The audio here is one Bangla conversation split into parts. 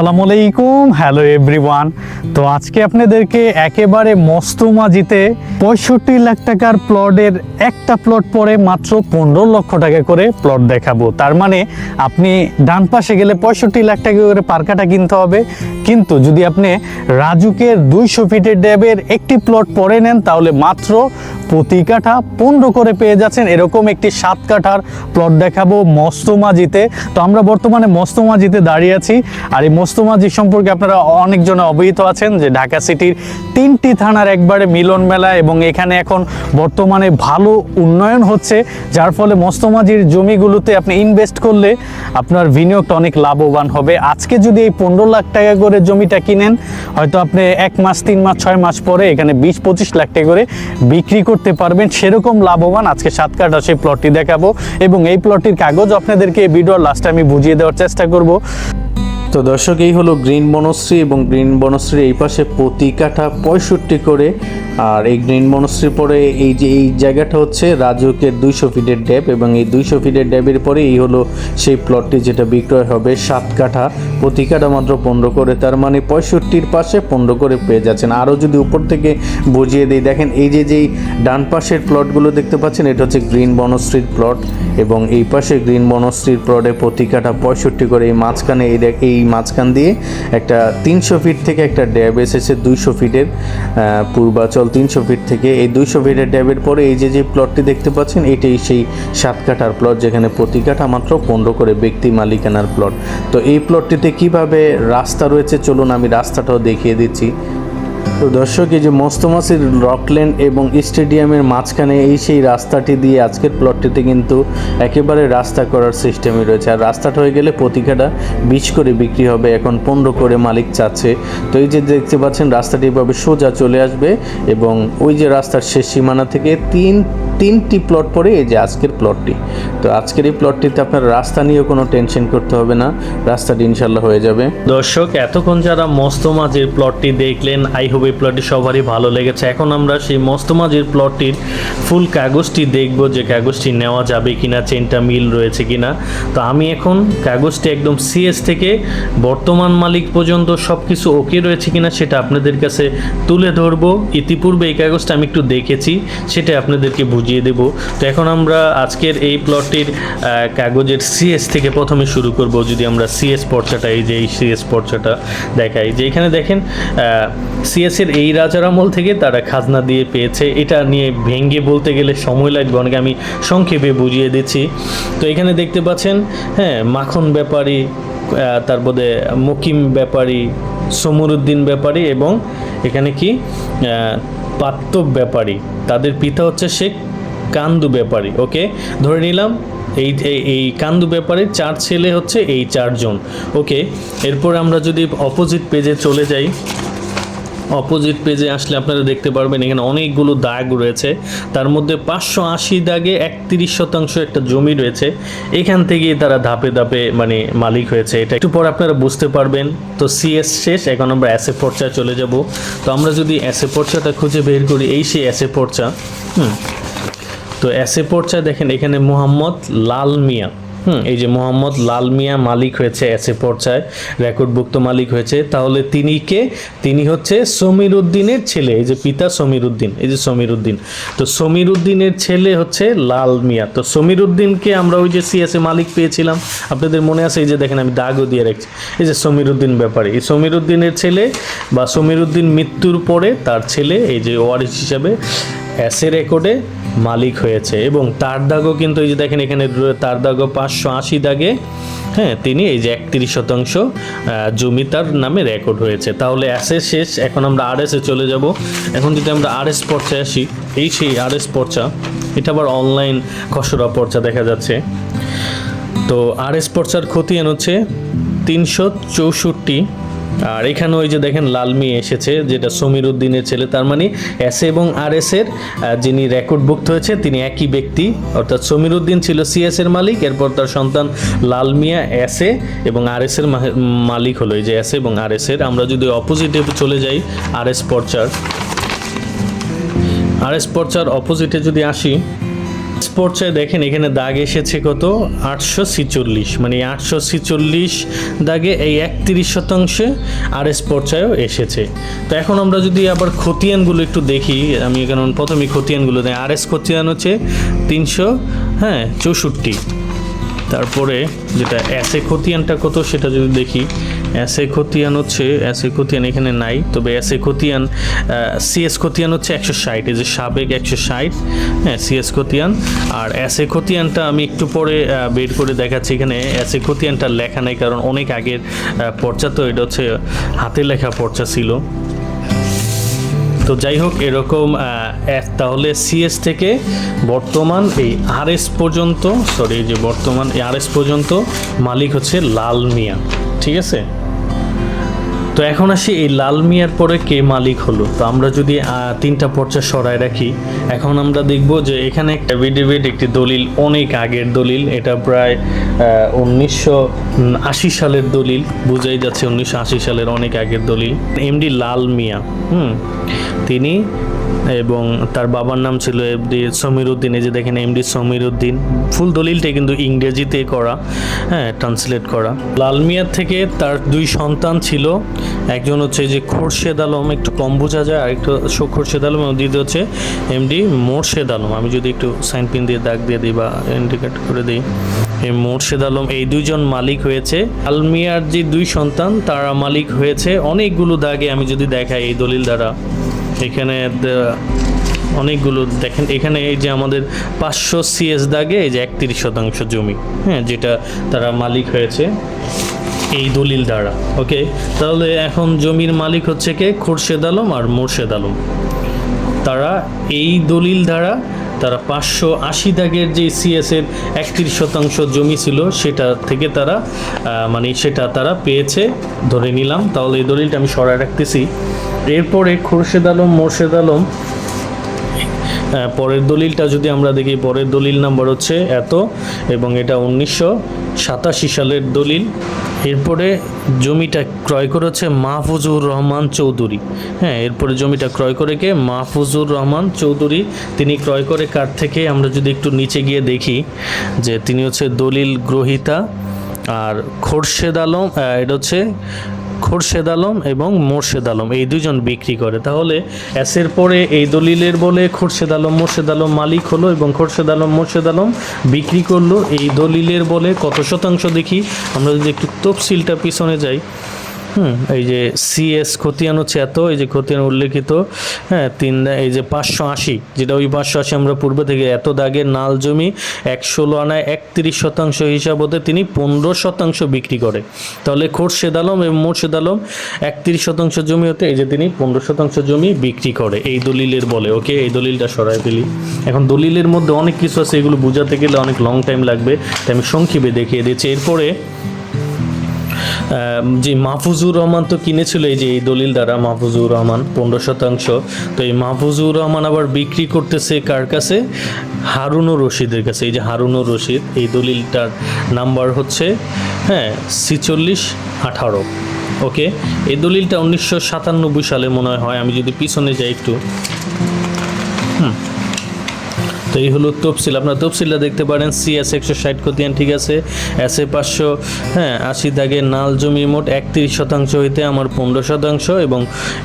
আসসালামু আলাইকুম, হ্যালো এভরিওয়ান। তো আজকে আপনাদেরকে একেবারে মস্তমাজিতে পঁয়ষট্টি লাখ টাকার প্লটের একটা প্লট পরে মাত্র পনেরো লক্ষ টাকা করে প্লট দেখাবো। তার মানে আপনি ডান পাশে গেলে পঁয়ষট্টি লাখ টাকা করে পার্কাটা কিনতে হবে। কিন্তু যদি আপনি রাজুকের দুইশো ফিটের ড্যাবের একটি প্লট পরে নেন, তাহলে মাত্র প্রতি কাঠা পনেরো করে পেয়ে যাচ্ছেন। এরকম একটি সাত কাঠার প্লট দেখাবো মস্তমাজিতে তো আমরা বর্তমানে মস্তমাজিতে দাঁড়িয়ে আছি। আর এই মস্তমাজি সম্পর্কে আপনারা অনেকজন অবহিত আছেন যে ঢাকা সিটির তিনটি থানার একবারে মিলন মেলা এবং এখানে এখন বর্তমানে ভালো উন্নয়ন হচ্ছে, যার ফলে মস্তমাজির জমিগুলোতে আপনি ইনভেস্ট করলে আপনার বিনিয়োগটা অনেক লাভবান হবে। আজকে যদি এই পনেরো লাখ টাকা করে জমিটা কিনেন, হয়তো আপনি এক মাস, তিন মাস, ছয় মাস পরে এখানে বিশ, পঁচিশ লাখ টাকা করে বিক্রি করতে পারবেন। সেরকম লাভবান আজকে সাত কাটা সেই প্লটটি দেখাবো এবং এই প্লটটির কাগজ আপনাদেরকে এই ভিডিওর লাস্টে আমি বুঝিয়ে দেওয়ার চেষ্টা করব। তো দর্শক, এই হলো গ্রিন বনশ্রী এবং গ্রিন বনশ্রীর এই পাশে প্রতি কাঠা পঁয়ষট্টি করে। আর এই গ্রিন বনশ্রীর পরে এই যে, এই জায়গাটা হচ্ছে রাজুকের দুইশো ফিটের ড্যাব এবং এই দুইশো ফিটের ড্যাবের পরে এই হলো সেই প্লটটি যেটা বিক্রয় হবে সাত কাঠা। প্রতি কাঠা মাত্র পনেরো করে, তার মানে পঁয়ষট্টির পাশে পনেরো করে পেয়ে যাচ্ছেন। আরও যদি উপর থেকে বুঝিয়ে দিই, দেখেন এই যে, যেই ডান পাশের প্লটগুলো দেখতে পাচ্ছেন, এটা হচ্ছে গ্রিন বনশ্রীর প্লট এবং এই পাশে গ্রিন বনশ্রীর প্লটে প্রতি কাঠা পঁয়ষট্টি করে। এই মাঝখানে এই দেখ- এই মাঝখান দিয়ে একটা তিনশো ফিট থেকে একটা ড্যাব এসেছে দুইশো ফিটের পূর্বাচল তিনশো ফিট থেকে। এই দুইশো ফিটের ড্যাবের পরে এই যে যে প্লটটি দেখতে পাচ্ছেন, এটাই সেই সাত কাঠার প্লট যেখানে প্রতি কাঠা মাত্র পনেরো করে ব্যক্তি মালিকানার প্লট তো এই প্লটটিতে কীভাবে রাস্তা রয়েছে, চলুন আমি রাস্তাটাও দেখিয়ে দিচ্ছি। তো দর্শক, এই যে মস্তমাসির রকল্যান্ড এবং স্টেডিয়ামের মাঝখানে এই সেই রাস্তাটি দিয়ে আজকের প্লটটিতে কিন্তু একেবারে রাস্তা করার সিস্টেমই রয়েছে। আর রাস্তাটা হয়ে গেলে প্রতিকাটা বিশ করে বিক্রি হবে। এখন পনেরো করে মালিক চাচ্ছে। তো এই যে দেখতে পাচ্ছেন, রাস্তাটি এভাবে সোজা চলে আসবে এবং ওই যে রাস্তার শেষ সীমানা থেকে তিন তিনটি প্লট পরে এই যে আজকের প্লটটি তো আজকের এই প্লটটিতে আপনার রাস্তা নিয়েও কোনো টেনশন করতে হবে না। রাস্তাটি ইনশাল্লাহ হয়ে যাবে। দর্শক, এতক্ষণ যারা মস্ত মস্তমাজির প্লটটি দেখলেন আই হোপ এই প্লটটি সবারই ভালো লেগেছে। এখন আমরা সেই মস্তমাজির প্লটটির ফুল কাগজটি দেখব যে কাগজটি নেওয়া যাবে কিনা চেনটা মিল রয়েছে কিনা। তো আমি এখন কাগজটি একদম সিএস থেকে বর্তমান মালিক পর্যন্ত সব কিছু ওকে রয়েছে কিনা সেটা আপনাদের কাছে তুলে ধরবো। ইতিপূর্বে এই কাগজটা আমি একটু দেখেছি সেটা আপনাদেরকে বুঝিয়ে দেব। তো এখন আমরা আজকের এই প্লটটির কাগজের সিএস থেকে প্রথমে শুরু করব, যদি আমরা সিএস পর্চাটা, এই যে এই সিএস পর্চাটা দেখাই। যে এখানে দেখেন সিএস এর এই রাজার আমল থেকে তারা খাজনা দিয়ে পেয়েছে। এটা নিয়ে ভেঙ্গে বলতে গেলে সময় লাগবে, অনেকে আমি সংক্ষেপে বুঝিয়ে দিচ্ছি। তো এখানে দেখতে পাচ্ছেন হ্যাঁ মাখন ব্যাপারী তারপরে মকিম ব্যাপারী, সমরুদ্দিন ব্যাপারী এবং এখানে কি পাত্তব ব্যাপারী। তাদের পিতা হচ্ছে শেখ কান্দু ব্যাপারী ওকে ধরে নিলাম এই, এই- কান্দু ব্যাপারে চার ছেলে হচ্ছে এই চারজন ওকে এরপর আমরা যদি অপোজিট পেজে চলে যাই অপোজিট পেজে আসলে আপনারা দেখতে পারবেন এখানে অনেকগুলো দাগ রয়েছে, তার মধ্যে পাঁচশো আশি দাগে একত্রিশ শতাংশ একটা জমি রয়েছে, এখান থেকেই তারা ধাপে ধাপে মানে মালিক হয়েছে, এটা একটু পর আপনারা বুঝতে পারবেন। তো সিএস শেষ, এখন আমরা অ্যাসে পর্চায় চলে যাব। তো আমরা যদি অ্যাসে পর্চাটা খুঁজে বের করি, এই সেই অ্যাসে পর্চা, হুম তো অ্যাসে পর্চা দেখেন এখানে মোহাম্মদ লাল মিয়া। হুম, এই যে মোহাম্মদ লাল মিয়া মালিক হয়েছে এসে পর্চায় রেকর্ডভুক্ত মালিক হয়েছে। তাহলে তিনি কে? তিনি হচ্ছে সমীর উদ্দিনের ছেলে, এই যে পিতা সমীর উদ্দিন এই যে সমীর উদ্দিন তো সমীর উদ্দিনের ছেলে হচ্ছে লাল মিয়া। তো সমীর উদ্দিনকে আমরা ওই যে সিএসএ মালিক পেয়েছিলাম। আপনাদের মনে আছে এই যে দেখেন আমি দাগও দিয়ে রাখছি। এই যে সমীর উদ্দিন ব্যাপারে, এই সমীর উদ্দিনের ছেলে বা সমীর উদ্দিন মৃত্যুর পরে তার ছেলে, এই যে ওয়ারিস হিসাবে অ্যাসে রেকর্ডে মালিক হয়েছে এবং তার দাগও কিন্তু এই যে দেখেন এখানে তার দাগও পাঁচশো আশি দাগে হ্যাঁ তিনি এই যে একত্রিশ শতাংশ জমি তার নামে রেকর্ড হয়েছে। তাহলে অ্যাসে শেষ, এখন আমরা আর এসে চলে যাব। এখন যদি আমরা আর এস পর্চায় আসি, এই সেই আর এস পর্চা, এটা আবার অনলাইন খসড়া পর্চা দেখা যাচ্ছে। তো আর এস পর্চার খতিয়ান হচ্ছে তিনশো চৌষট্টি আর এখানে ওই যে দেখেন লালমি এসেছে, যেটা সমীর উদ্দিনের ছেলে, তার মানে এস এবং আর এস এর যিনি রেকর্ডভুক্ত হয়েছে, তিনি একই ব্যক্তি। অর্থাৎ সমীর উদ্দিন ছিল সিএস এর মালিক, এরপর তার সন্তান লালমিয়া এস এ এবং আর এস এর মালিক হলো। এই যে এস এবং আর এস এর, আমরা যদি অপোজিটে চলে যাই, আর এস পর্চার। আর এস পর্চার অপোজিটে যদি আসি পর্যায়ে দেখেন, এখানে দাগ এসেছে কত? আটশো ছিচল্লিশ। মানে আটশো ছিচল্লিশ দাগে এই একত্রিশ শতাংশে আর এস পর্যায়েও এসেছে। তো এখন আমরা যদি আবার খতিয়ানগুলো একটু দেখি, আমি কারণ প্রথমে খতিয়ানগুলো দেয় আর এস খতিয়ান হচ্ছে তিনশো হ্যাঁ চৌষট্টি। তারপরে যেটা অ্যাসে খতিয়ানটা কত, সেটা যদি দেখি অ্যাসে খতিয়ান হচ্ছে অ্যাসে খতিয়ান এখানে নাই, তবে অ্যাসে খতিয়ান সিএস খতিয়ান হচ্ছে একশো ষাট, এই যে সাবেক একশো ষাট হ্যাঁ সিএস খতিয়ান আর অ্যাসে খতিয়ানটা আমি একটু পরে বের করে দেখাচ্ছি এখানে। অ্যাসে খতিয়ানটা লেখা নেই, কারণ অনেক আগের পর্চা, তো এটা হচ্ছে হাতে লেখা পর্চা ছিল। তো যাই হোক, এরকম তাহলে সিএস থেকে বর্তমান এই আরএস পর্যন্ত সরি যে বর্তমান এই আরএস পর্যন্ত মালিক হচ্ছে লাল মিয়া, ঠিক আছে? তো এখন আসি এই লাল মিয়ার পরে কে মালিক হলো। তো আমরা যদি তিনটা পর্চা সরায় রাখি, এখন আমরা দেখব যে এখানে একটা এভিডেভিট একটি দলিল, অনেক আগের দলিল, এটা প্রায় উনিশশো আশি সালের দলিল, বুঝাই যাচ্ছে উনিশশো আশি সালের অনেক আগের দলিল। এমডি লাল মিয়া, হুম, তিনি এবং তার বাবার নাম ছিল এমডি সমীর উদ্দিন এই যে দেখেন এমডি সমীর উদ্দিন ফুল দলিলটা কিন্তু ইংরেজিতে করা হ্যাঁ ট্রান্সলেট করা। লাল মিয়ার থেকে তার দুই সন্তান ছিল, একজন হচ্ছে যে খোরশেদ আলম, একটু কম বোঝা যায় আর একটু খোরশেদ আলম, এবং দ্বিতীয় হচ্ছে এমডি মোর্শেদ আলম। আমি যদি একটু সাইন পিন দিয়ে দাগ দিয়ে দিই বা ইন্ডিকেট করে দিই। এই মোর্শেদ আলম, এই দুইজন মালিক হয়েছে। আলমিয়ার যে দুই সন্তান, তারা মালিক হয়েছে। অনেকগুলো দাগে আমি যদি দেখাই এই দলিল দ্বারা। এখানে অনেকগুলো দেখেন, এখানে এই যে আমাদের পাঁচশো সিএস দাগে এই যে একত্রিশ শতাংশ জমি হ্যাঁ যেটা তারা মালিক হয়েছে এই দলিল দ্বারা, ওকে? তাহলে এখন জমির মালিক হচ্ছে কে? খোরশেদ আলম আর মোর্শেদ আলম। তারা এই দলিল দ্বারা তারা পাঁচশো আশি দাগের যে সিএসের একত্রিশ শতাংশ জমি ছিল, সেটা থেকে তারা মানে সেটা তারা পেয়েছে, ধরে নিলাম। তাহলে এই দলিলটা আমি সরায় রাখতেছি। এরপরে খোরশেদ আলম, মোর্শেদ আলম পরের দলিলটা যদি আমরা দেখি, পরের দলিল নাম্বার হচ্ছে এত, এবং এটা উনিশশো সাতাশি সালের দলিল। এরপরে জমিটা ক্রয় করেছে মাহফুজুর রহমান চৌধুরী। হ্যাঁ এরপরে জমিটা ক্রয় করে কে? মাহফুজুর রহমান চৌধুরী। তিনি ক্রয় করে কার থেকে? আমরা যদি একটু নিচে গিয়ে দেখি যে তিনি হচ্ছে দলিল গ্রহিতা আর খোরশেদ আলম এটা হচ্ছে খোরশেদ আলম এবং মোর্শেদ আলম, এই দুজন বিক্রি করে। তাহলে এসের পরে এই দলিলের বলে খোরশেদ আলম, মোর্শেদ আলম মালিক হলো এবং খোরশেদ আলম, মোর্শেদ আলম বিক্রি করল। এই দলিলের বলে কত শতাংশ দেখি, আমরা যদি একটু তফসিলটা পিছনে যাই। হুম, এই যে সিএস খতিয়ান হচ্ছে এত, এই যে খতিয়ান উল্লেখিত হ্যাঁ তিন, এই যে পাঁচশো আশি, যেটা ওই পাঁচশো আশি আমরা পূর্ব থেকে এত দাগের নাল জমি এক ষোলো আনায় একত্রিশ শতাংশ হিসাব হতে তিনি পনেরো শতাংশ বিক্রি করে। তাহলে খোরশেদ আলম এবং মোর্শেদ আলম একত্রিশ শতাংশ জমি হতে এই যে তিনি পনেরো শতাংশ জমি বিক্রি করে, এই দলিলের বলে, ওকে? এই দলিলটা সরাই ফেলি এখন দলিলের মধ্যে অনেক কিছু আছে, এগুলো বোঝাতে গেলে অনেক লং টাইম লাগবে, তাই আমি সংক্ষেপে দেখিয়ে দিচ্ছি। এরপরে যে মাহফুজুর রহমান তো কিনেছিল এই যে এই দলিল দ্বারা, মাহফুজুর রহমান, পনেরো শতাংশ। তো এই মাহফুজুর রহমান আবার বিক্রি করতেছে কার কাছে? হারুনুর রশিদের কাছে। এই যে হারুনুর রশিদ, এই দলিলটার নাম্বার হচ্ছে হ্যাঁ ছিচল্লিশ আঠারো। ওকে? এই দলিলটা উনিশশো সাতানব্বই সালে মনে হয়, আমি যদি পিছনে যাই একটু। তো এই হলো তফসিল। আপনার তফসিলটা দেখতে পারেন। সি এস একশো ষাট খতিয়ান, ঠিক আছে? এস এ পাঁচশো হ্যাঁ আশি দাগে নাল জমি মোট একত্রিশ শতাংশ হইতে আমার পনেরো শতাংশ এবং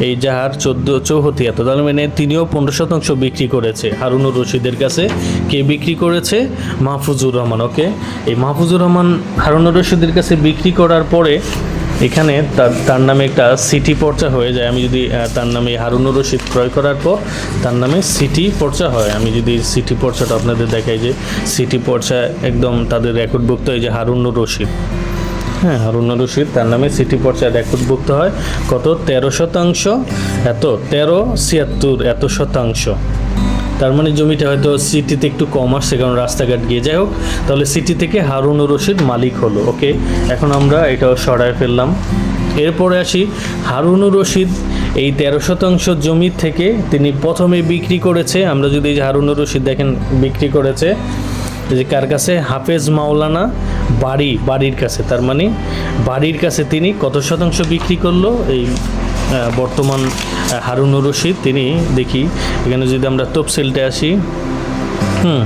এই যাহার চোদ্দ চৌহতি এত। তার মানে তিনিও পনেরো শতাংশ বিক্রি করেছে। হারুনুর রশিদের কাছে কে বিক্রি করেছে? মাহফুজুর রহমান, ওকে? এই মাহফুজুর রহমান, হারুনুর রশিদের কাছে বিক্রি করার পরে এখানে তার তার নামে একটা সিটি পর্চা হয়ে যায়। আমি যদি তার নামে হারুনুর রশিদ ক্রয় করার পর তার নামে সিটি পর্চা হয়। আমি যদি সিটি পর্চাটা আপনাদের দেখাই যে সিটি পর্চা একদম তাদের রেকর্ডভুক্ত এই যে হারুনুর রশিদ। হ্যাঁ হারুনুর রশিদ, তার নামে সিটি পর্চা রেকর্ডভুক্ত হয়। কত? তেরো শতাংশ। এত? তেরো ছিয়াত্তর এত শতাংশ। তার মানে জমিটা হয়তো সিটিতে একটু কম আসছে, কারণ রাস্তাঘাট গিয়ে। যাই হোক, তাহলে সিটি থেকে হারুনুর রশিদ মালিক হলো, ওকে? এখন আমরা এটাও সরায় ফেললাম। এরপরে আসি হারুনুর রশিদ এই তেরো শতাংশ জমি থেকে তিনি প্রথমে বিক্রি করেছে। আমরা যদি এই হারুনুর রশিদ দেখেন, বিক্রি করেছে যে কার কাছে? হাফেজ মাওলানা বাড়ি, বাড়ির কাছে। তার মানে বাড়ির কাছে তিনি কত শতাংশ বিক্রি করল? এই বর্তমান হারুনুর রশিদ, তিনি দেখি, এখানে যদি আমরা তফসিলটা আসি, হুম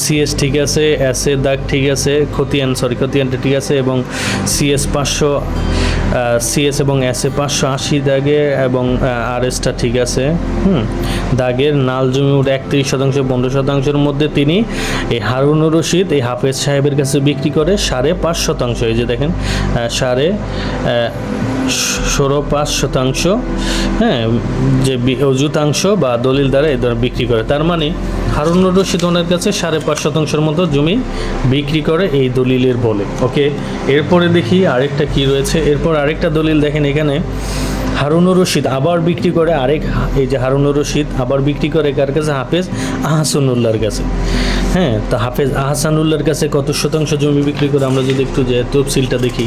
সিএস ঠিক আছে এস এর দাগ ঠিক আছে, খতিয়ান সরি খতিয়ানটা ঠিক আছে, এবং সিএস পাঁচশো সিএস এবং এস এ পাঁচশো আশি দাগে, এবং আর এসটা ঠিক আছে, হুম, দাগের নাল জমি একত্রিশ শতাংশ, পনেরো শতাংশের মধ্যে তিনি এই হারুনুর রশিদ, এই হাফেজ সাহেবের কাছে বিক্রি করে সাড়ে পাঁচ শতাংশ, এই যে দেখেন সাড়ে ষোলো পাঁচ শতাংশ হ্যাঁ যে অযুতাংশ বা দলিল দ্বারা ধরনের বিক্রি করে। তার মানে হারুনুর রশিদ ওনার কাছে সাড়ে পাঁচ শতাংশের মতো জমি বিক্রি করে এই দলিলের বলে। ওকে, এরপরে দেখি আরেকটা কি রয়েছে। এরপর আরেকটা দলিল দেখেন এখানে হারুনুর রশিদ আবার বিক্রি করে আরেক এই যে হারুনুর রশিদ আবার বিক্রি করে কার কাছে? হাফেজ আহসানুল্লাহর কাছে। হ্যাঁ তা হাফেজ আহসানুল্লাহর কাছে কত শতাংশ জমি বিক্রি করে? আমরা যদি একটু যে তফসিলটা দেখি।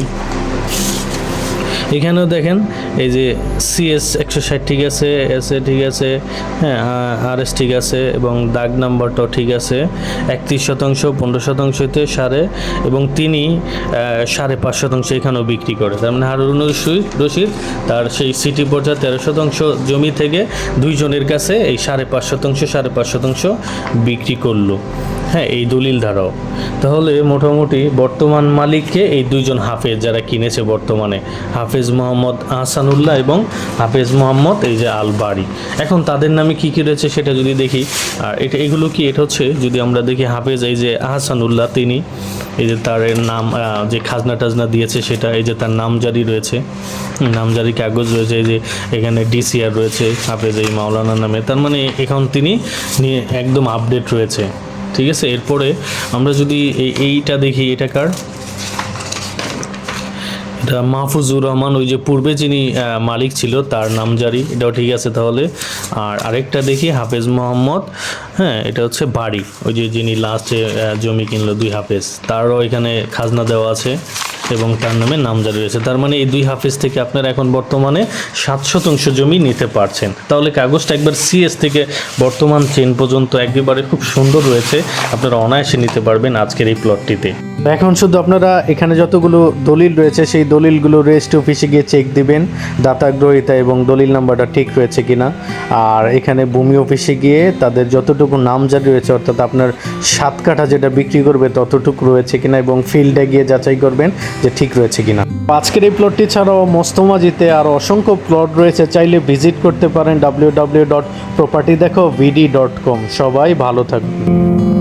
এখানেও দেখেন, এই যে সিএস একশো ষাট ঠিক আছে এস এ ঠিক আছে হ্যাঁ আর এস ঠিক আছে এবং দাগ নাম্বারটাও ঠিক আছে। একত্রিশ শতাংশ, পনেরো শতাংশতে সাড়ে এবং তিনি সাড়ে পাঁচ শতাংশ এখানেও বিক্রি করে। তার মানে হারুন রশিদ রশিদ, তার সেই সিটি পর্যায়ে তেরো শতাংশ জমি থেকে দুইজনের কাছে এই সাড়ে পাঁচ শতাংশ, সাড়ে পাঁচ শতাংশ বিক্রি করল। হ্যাঁ এই দলিল ধারাও তাহলে মোটামুটি বর্তমান মালিককে এই দুইজন হাফেজ যারা কিনেছে বর্তমানে হাফেজ মোহাম্মদ আহসানুল্লাহ এবং হাফেজ মোহাম্মদ এই যে আল বাড়ি এখন তাদের নামে কি কি রয়েছে সেটা যদি দেখি আর এটা এগুলো কি এটা হচ্ছে যদি আমরা দেখি হাফেজ এই যে আহসানুল্লাহ তিনি এই যে তার নাম যে খাজনা টাজনা দিয়েছে সেটা এই যে তার নামজারি রয়েছে হুম, নামজারি কাগজ রয়েছে এই যে এখানে ডিসিআর রয়েছে হাফেজ এই মাওলানা নামে। তার মানে এখন তিনি নিয়ে একদম আপডেট রয়েছে। ঠিক আছে? এরপরে আমরা যদি এই- এইটা দেখি, এটা কার? এটা মাহফুজুর রহমান, ওই যে পূর্বে যিনি মালিক ছিল, তার নাম জারি। এটাও ঠিক আছে তাহলে। আর আরেকটা দেখি, হাফেজ মোহাম্মদ হ্যাঁ এটা হচ্ছে বাড়ি। ওই যে যিনি লাস্টে জমি কিনলো দুই হাফেজ, তারও এখানে খাজনা দেওয়া আছে এবং তার নামে নামজারি রয়েছে। তার মানে এই দুই হাফেজ থেকে আপনারা এখন বর্তমানে সাত শতাংশ জমি নিতে পারছেন। তাহলে কাগজটা একবার সিএস থেকে বর্তমান চেন পর্যন্ত একেবারে খুব সুন্দর রয়েছে। আপনারা অনায়াসে নিতে পারবেন আজকের এই প্লটটিতে এখন শুধু আপনারা এখানে যতগুলো দলিল রয়েছে, সেই দলিলগুলো রেজিস্ট্রি অফিসে গিয়ে চেক দিবেন। দাতা গ্রহিতা এবং দলিল নাম্বারটা ঠিক রয়েছে কিনা। আর এখানে ভূমি অফিসে গিয়ে তাদের যতটুকু নামজারি রয়েছে, অর্থাৎ আপনার সাত কাঠা যেটা বিক্রি করবে, ততটুকু রয়েছে কিনা এবং ফিল্ডে গিয়ে যাচাই করবেন যে ঠিক রয়েছে কিনা। আজকের এই প্লটটি ছাড়াও মস্তমাজিতে আর অসংখ্য প্লট রয়েছে, চাইলে ভিজিট করতে পারেন ডাব্লিউ ডাব্লিউ ডট প্রপার্টি দেখো ভিডি ডট কম সবাই ভালো থাকবে